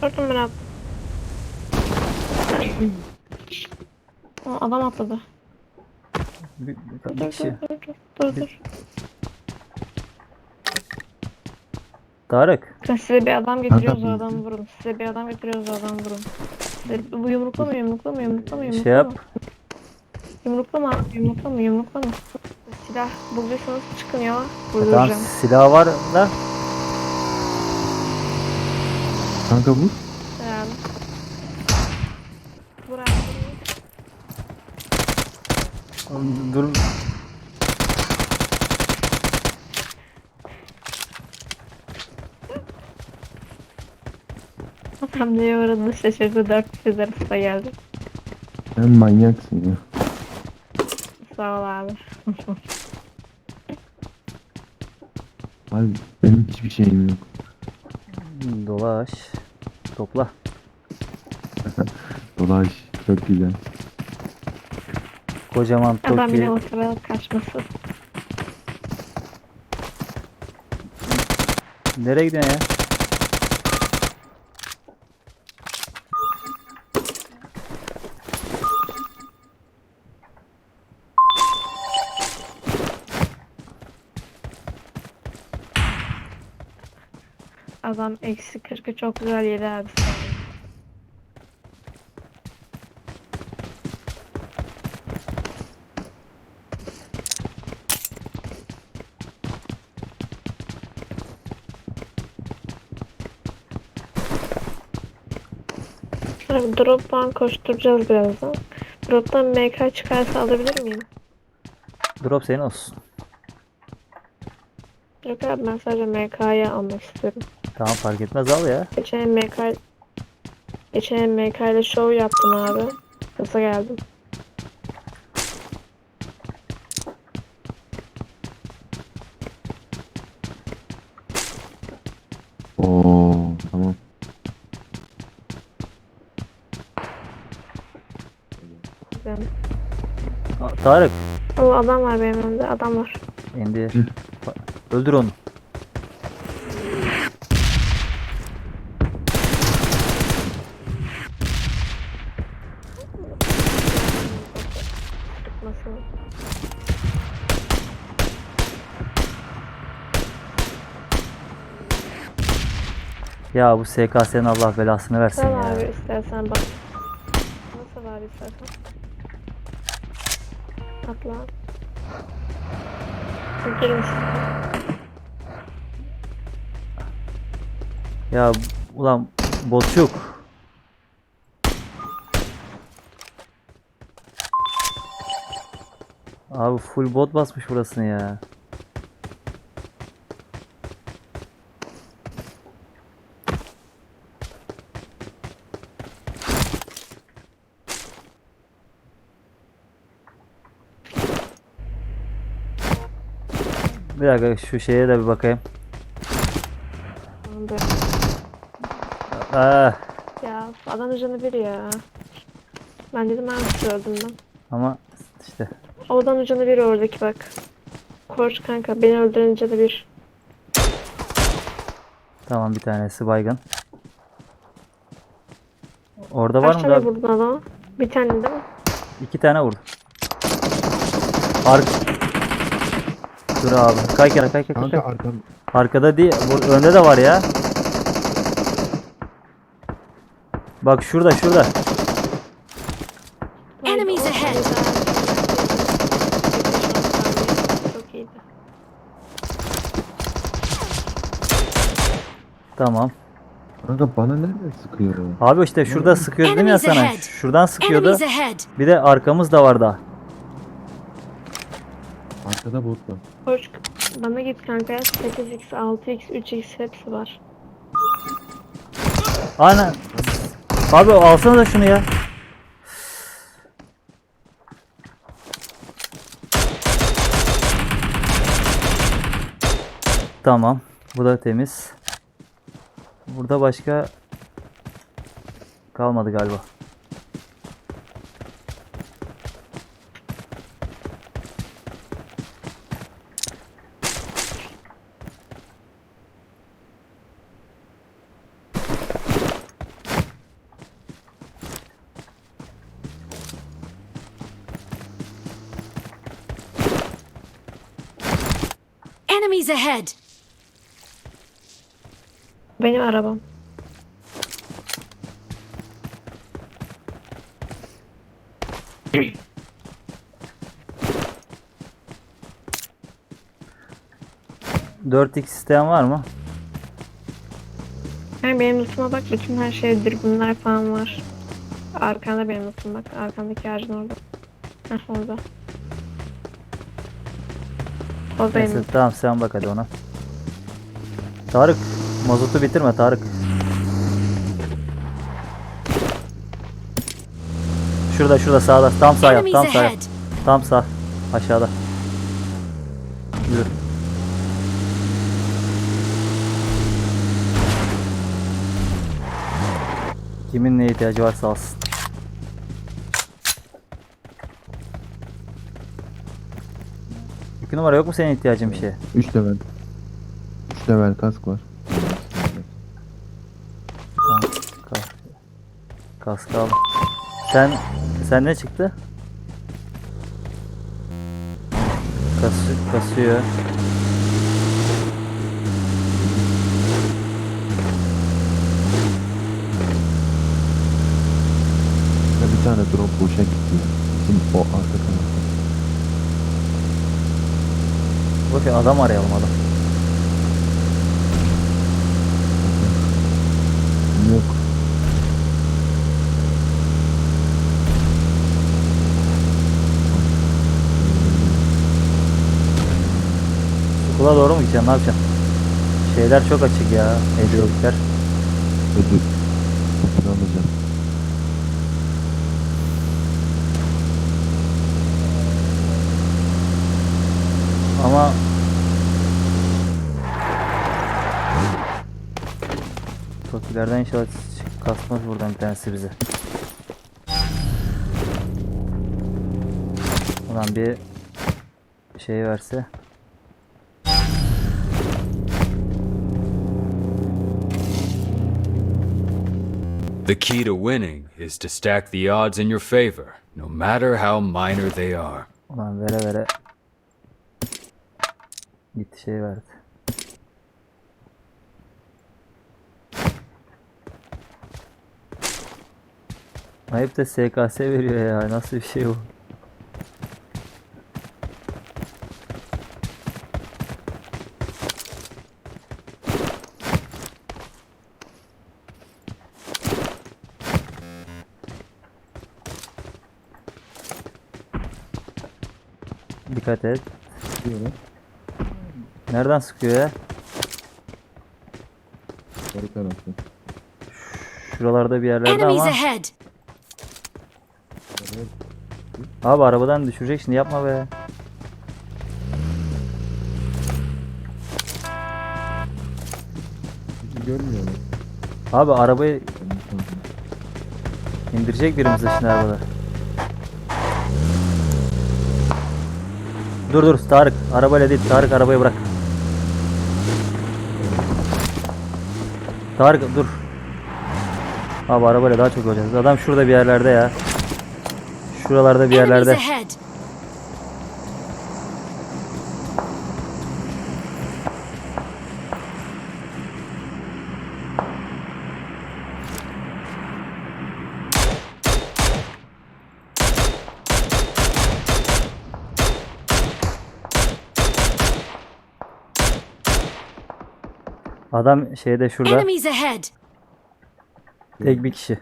Kanka beni lan? Aa, Adam atladı. Bir, bir, bir kişi. dur dur dur dur. Tarık. Ben size bir adam getiriyoruz o adamı vurun. Size bir adam getiriyoruz o adamı vurun. Size, bu yumruklama yumruklama yumruklama yumruklama. Şey yap. Yumruklama yumruklama yumruklama. Silah bulacaksanız çıkın ya. Tamam Vurduracağım. silah var da. Kanka bu. Yani. Vur abi. Dur. Adam neye uğradığını şaşırdı. Dört kişi arasında geldi. Sen manyaksın ya. Sağ ol abi. Abi benim hiçbir şeyim yok. Dolaş. Topla. Dolaş. Çok güzel. Kocaman Adam yine Tokyo. o sırada kaçması. Nereye gidiyorsun ya? Adam eksi 40'ı çok güzel yedi abi. Abi Drop'tan koşturacağız birazdan. Drop'tan MK çıkarsa alabilir miyim? Drop senin olsun. Yok abi ben sadece MK'ya almak istiyorum. Tamam fark etmez al ya. Geçen MK Geçen MK ile show yaptım abi. Kısa geldim. Oo tamam. Yani. Aa, Tarık. O adam var benim önümde. Adam var. İndi. Öldür onu. Nasıl? Ya bu SKS'nin Allah belasını versin Sal ya. abi istersen bak. Nasıl var istersen. Atla. Gelin Ya ulan botçuk. Abi full bot basmış burasını ya. Bir dakika şu şeye de bir bakayım. Tamamdır. Ah, Ya adam canı bir ya. Ben dedim ben öldüm ben. ama işte Odan ucunda biri oradaki bak. Koş kanka beni öldüren canı bir. tamam bir tanesi baygın. Orada var Kaç mı? tane daha? vurdun adama? Bir tane değil mi? İki tane vurdu. Ark. Dur abi. Kay kere kay kay kay. Kanka arkam. Arkada değil. Bu, önde de var ya. Bak şurada şurada. Enemies ahead. Çok iyiydi. Tamam. Kanka bana nereden sıkıyor? Abi işte şurada sıkıyor dedim ya Enemies sana. ahead. Şuradan sıkıyordu. Enemies ahead! Bir de arkamız da var daha. Arkada bot var. Koş bana git kanka 8x, 6x, 3x hepsi var. Aynen. Abi alsana da şunu ya. Tamam. Bu da temiz. Burada başka kalmadı galiba. Enemies ahead! Benim arabam. Dört x isteyen var mı? Yani benim lootuma bak bütün her şey dürbünler falan var. Arkanda benim lootum bak. Arkandaki ağacın orada. Heh orada. O benim. Neyse tamam sen bak hadi ona. Tarık mazotu bitirme Tarık. Şurada şurada sağda tam sağ yap tam sağ yap. Tam sağ aşağıda. Yürü. Kimin neye ihtiyacı varsa alsın. İki numara yok mu senin ihtiyacın bir şey? 3 level. 3 level kask var. Kask. Kask al. Sen sen ne çıktı? Kas, kasıyor. Ya bir tane drop boşa gitti. Bizim o arka tarafta. Ver, adam arayalım adam. Yok. Okula doğru mu gideceksin? Ne yapacaksın? Şeyler çok açık ya. Hediyelikler. Ödül. Ödül alacağım. Ama Tokilerden inşallah kasmaz buradan bir tanesi bize. Ulan bir şey verse. The key to winning is to stack the odds in your favor, no matter how minor they are. Ulan vere vere. Gitti şey verdi. Ayıp da SKS veriyor ya. Nasıl bir şey bu? Dikkat et. Diyorlar. Nereden sıkıyor ya? Sarı tarafta. Şuralarda bir yerlerde Enemies ama. ahead! Abi arabadan düşürecek şimdi yapma be. Bizi görmüyorlar. Abi arabayı indirecek birimizi şimdi arabada. Dur dur Tarık arabayla değil Tarık arabayı bırak. Tarık dur. Abi arabayla daha çok olacağız. Adam şurada bir yerlerde ya. Şuralarda bir yerlerde. Adam şeyde şurada. Tek bir kişi.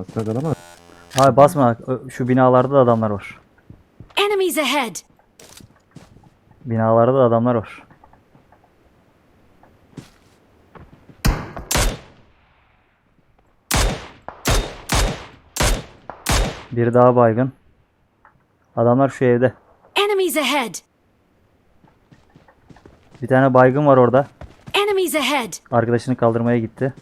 Basta kalamaz. Abi basma. Şu binalarda da adamlar var. Enemies ahead! Binalarda da adamlar var. Bir daha baygın. Adamlar şu evde. Enemies ahead! Bir tane baygın var orada. Enemies ahead! Arkadaşını kaldırmaya gitti.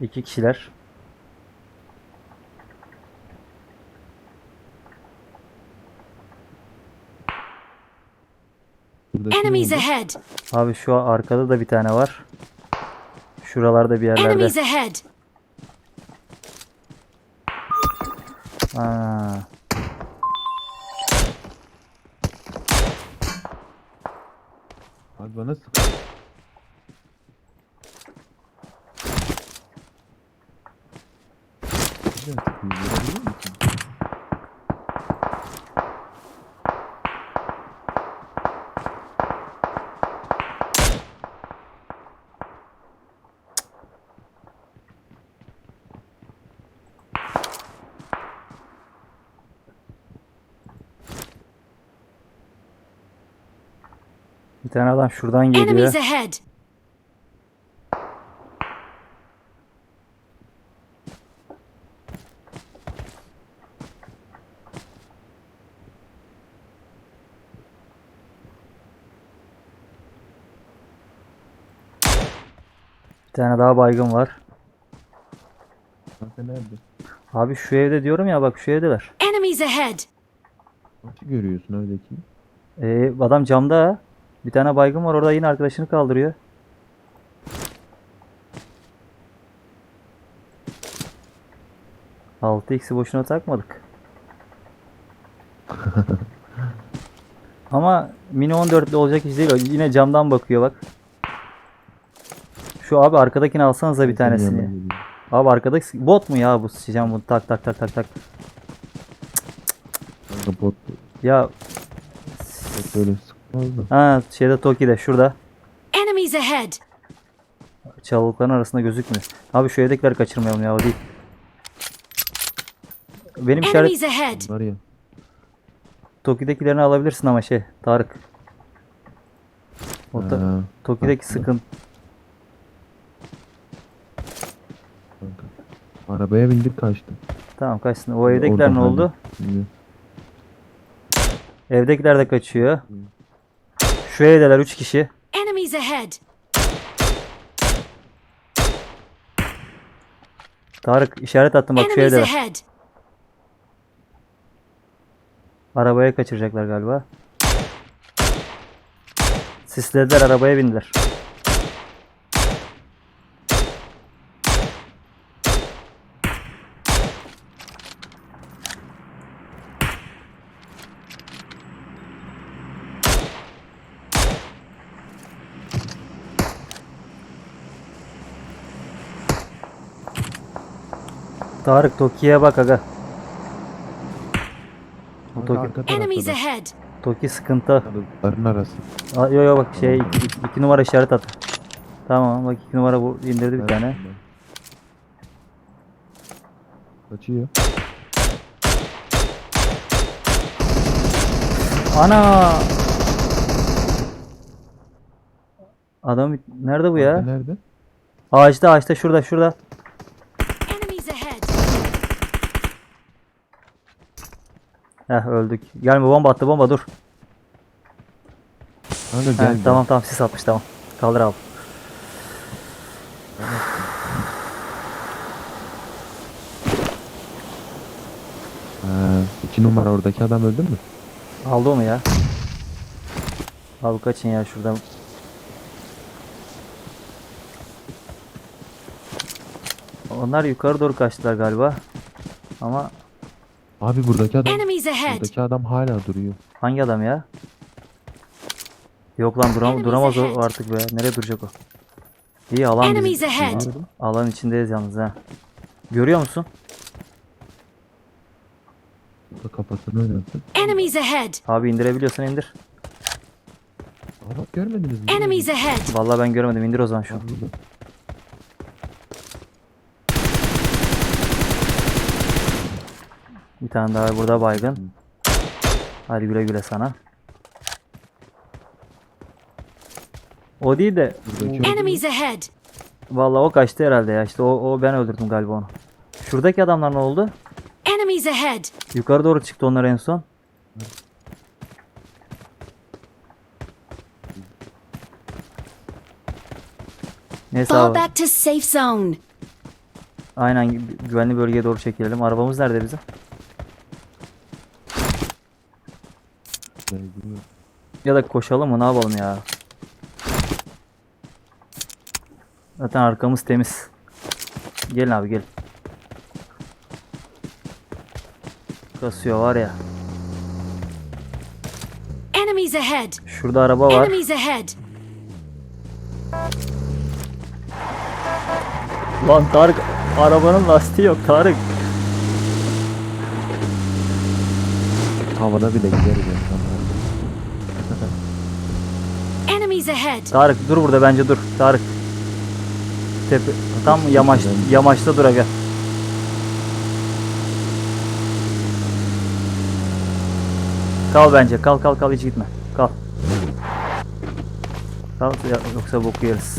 İki kişiler. Enemies ahead! Abi şu arkada da bir tane var. Şuralarda bir yerlerde. Enemies ahead! Aa, Abi bana sık. Nereden sıkıyor? Görebiliyor musun? Bir tane adam şuradan geliyor. Enemies ahead! Bir tane daha baygın var. Nerede? Abi şu evde diyorum ya bak şu evdeler. Enemies ahead! Nasıl görüyorsun öydekini? Ee, adam camda. Bir tane baygın var orada yine arkadaşını kaldırıyor. Altı x'i boşuna takmadık. Ama mini 14'lü olacak iş değil. Yine camdan bakıyor bak. Şu abi arkadakini alsanıza bir tanesini. Abi arkadaki bot mu ya bu sıçacağım bunu tak tak tak tak tak. Bot, Ya böyle. Ha şeyde Toki'de şurada. Enemies ahead! Çalılıkların arasında gözükmüyor. Abi şu evdekileri kaçırmayalım ya o değil. Benim işaret! Var ya. Toki'dekilerini alabilirsin ama şey Tarık. O ta- Ha, Toki'deki haklı. sıkın. kanka. Arabaya bindik kaçtım. Tamam kaçsın. O evdekiler ne Orada oldu? Evdekiler de kaçıyor. Şu evdeler 3 kişi. Enemies ahead! Tarık işaret attım bak şu Enemies evdeler. ahead! Arabaya kaçıracaklar galiba. Sislediler arabaya bindiler. Tarık Toki'ye bak aga. O Toki, arka tarafta Enemies da. ahead! Toki sıkıntı. Arıların arası. Aa, yo yo bak şey iki, iki- iki numara işaret at. Tamam bak iki numara bu indirdi bir tane. Kaçıyor. Ana! Adam nerede bu ya? Nerede? Ağaçta ağaçta şurada şurada. Enemies ahead! Heh öldük. Gelme bomba attı bomba dur. Heh, gel. tamam tamam sis atmış tamam. Kaldır abi. Ha, iki numara oradaki adam öldü mü? Aldı onu ya. Abi kaçın ya şuradan. Onlar yukarı doğru kaçtılar galiba. Ama Abi buradaki adam Enemies ahead! buradaki adam hala duruyor. hangi adam ya? Yok lan duram Enemies duramaz o ahead. artık be. Nereye duracak o? İyi alan biz- Enemies ahead! Alan içindeyiz yalnız ha. Görüyor musun? Burada kafasını oynattı. Enemies ahead! Abi indirebiliyorsan indir. Aa bak görmediniz mi? Enemies ahead! Vallahi ben görmedim. İndir o zaman şu. Burada. Bir tane daha burada baygın. Hadi güle güle sana. O değil de? Enemies ahead! vallahi o kaçtı herhalde ya. İşte o, o ben öldürdüm galiba onu. Şuradaki adamlar ne oldu? Enemies ahead! Yukarı doğru çıktı onlar en son. Neyse Fall back to safe zone. Aynen gü- güvenli bölgeye doğru çekilelim. Arabamız nerede bizim? Ben duruyor. Ya da koşalım mı ne yapalım ya? Zaten arkamız temiz. Gelin abi gelin. Kasıyor var ya. Enemies ahead! Şurada araba var. Enemies ahead! Lan Tarık arabanın lastiği yok Tarık. Havada bile gideriz ya. Tarık dur burada bence dur. Tarık. Tepe, tam yamaç yamaçta dur aga. Kal bence. Kal kal kal hiç gitme. Kal. Kal yoksa boku yeriz.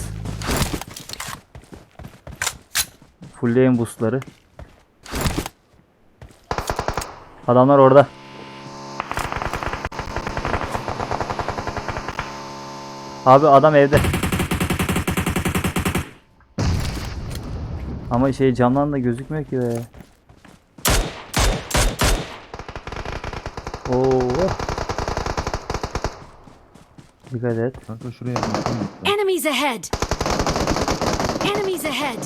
Fullleyin boostları. Adamlar orada. Abi adam evde. Ama şey camdan da gözükmüyor ki be. Oo. Dikkat et. Kanka şuraya bakın. Enemies ahead! Enemies ahead!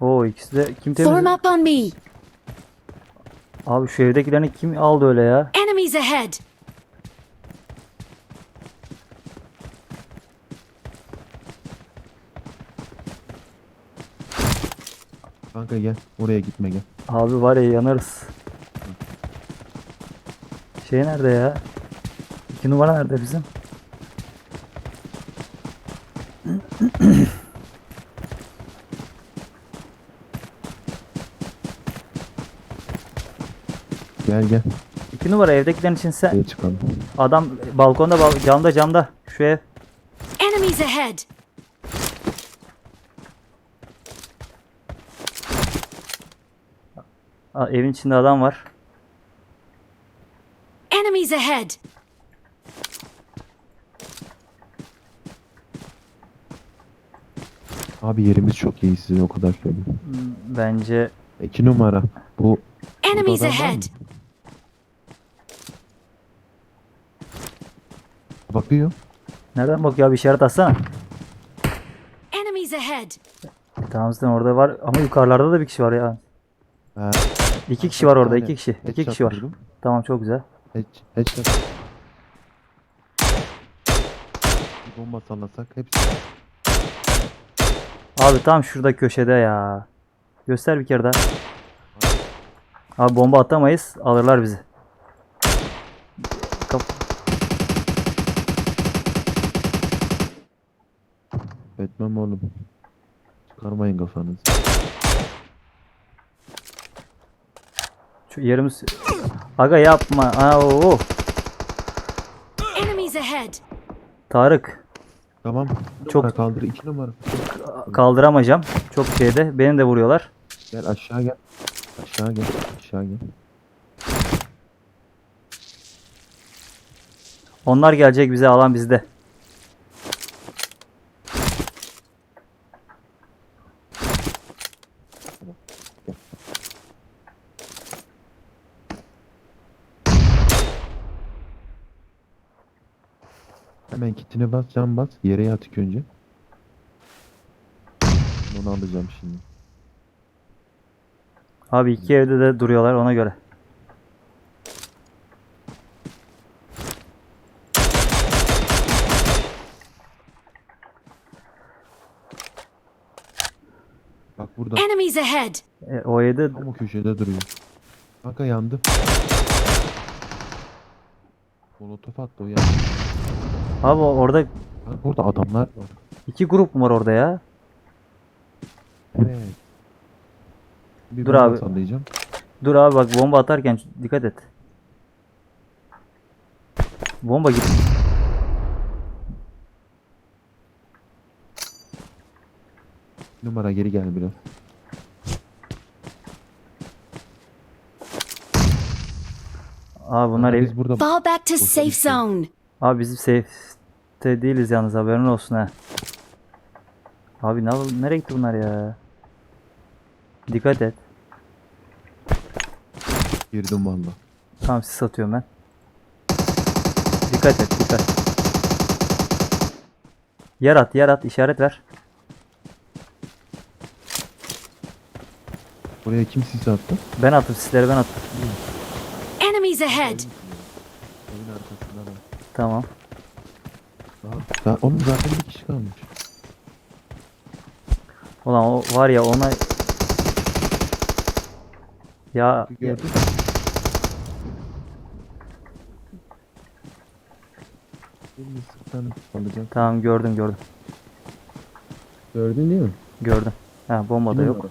Oo ikisi de kim Form temiz? up on me! Abi şu evdekilerini kim aldı öyle ya? Enemies ahead! Kanka gel. Oraya gitme gel. Abi var ya yanarız. Şey nerede ya? İki numara nerede bizim? Gel gel. İki numara evdekilerin için sen Şuraya çıkalım. adam balkonda bal- camda camda şu ev. Enemies ahead! Aa, evin içinde adam var. Enemies ahead! Abi yerimiz çok iyi size o kadar söyleyeyim. Bence İki numara. Bu Enemies Burada adam var ahead! bakıyor. nereden bakıyor abi işaret atsana. Enemies ahead! E, tamam zaten orada var ama yukarılarda da bir kişi var ya. Ha, İki kişi var orada iki kişi. İki kişi var. Tamam çok güzel. Head, headshot. Bir bomba sallasak hepsi. Abi tam şurada köşede ya. Göster bir kere daha. Abi bomba atamayız. Alırlar bizi. Kap- Etmem oğlum. Çıkarmayın kafanızı. Şu yerimiz... Aga yapma. Aa, oo. Enemies ahead! Tarık. Tamam. Çok- kaldır. iki numara. Kaldıramayacağım. Çok şeyde. Beni de vuruyorlar. Gel aşağı gel. Aşağı gel. Aşağı gel. Onlar gelecek bize alan bizde. Hemen kitini bas, can bas. Yere yat ilk önce. Onu alacağım şimdi. Abi iki evde de duruyorlar ona göre. Bak burada. Enemies ahead! E, o evde Tam o köşede duruyor. Kanka yandı. Molotof attı o ya. Abi orada burada adamlar var. iki grup mu var orada ya? Evet. Bir Dur bomba abi. sallayacağım. Dur abi bak bomba atarken dikkat et. Bomba git. Numara geri gel biraz. Abi bunlar Ama ev... Biz burada Fall back to safe zone. Abi bizim safe'te değiliz yalnız haberin olsun ha. Abi ne, nereye gitti bunlar ya? Dikkat et. girdim valla. Tamam sis atıyorum ben. Dikkat et dikkat. Yer at yer at işaret ver. Buraya kim sis attı? Ben attım sisleri ben attım. Enemies ahead. Tamam. Daha, oğlum zaten bir kişi kalmış. Ulan o var ya ona... Ya Gördün mü? Alacağım. tamam gördüm gördüm. Gördün değil mi? Gördüm. Ha bomba da Kimin yok.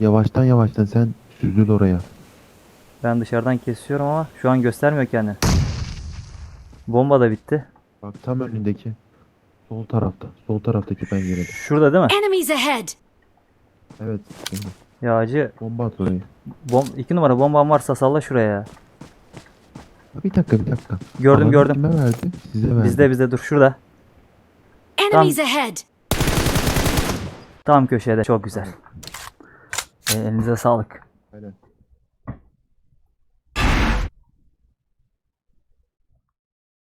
Yavaştan yavaştan sen süzül oraya. Ben dışarıdan kesiyorum ama şu an göstermiyor kendini. Bomba da bitti. Bak tam önündeki. Sol tarafta. Sol taraftaki pencerede. Şurada değil mi? Enemies ahead. Evet. şimdi. Ya acı Bomba at oraya. bom iki numara bombam varsa salla şuraya. Ha, Bir dakika bir dakika. Gördüm, Alanı gördüm. Kime verdi? Size verdi. Bizde bizde dur şurada. Enemies ahead. Tam köşede. Çok güzel. E, elinize sağlık. Aynen.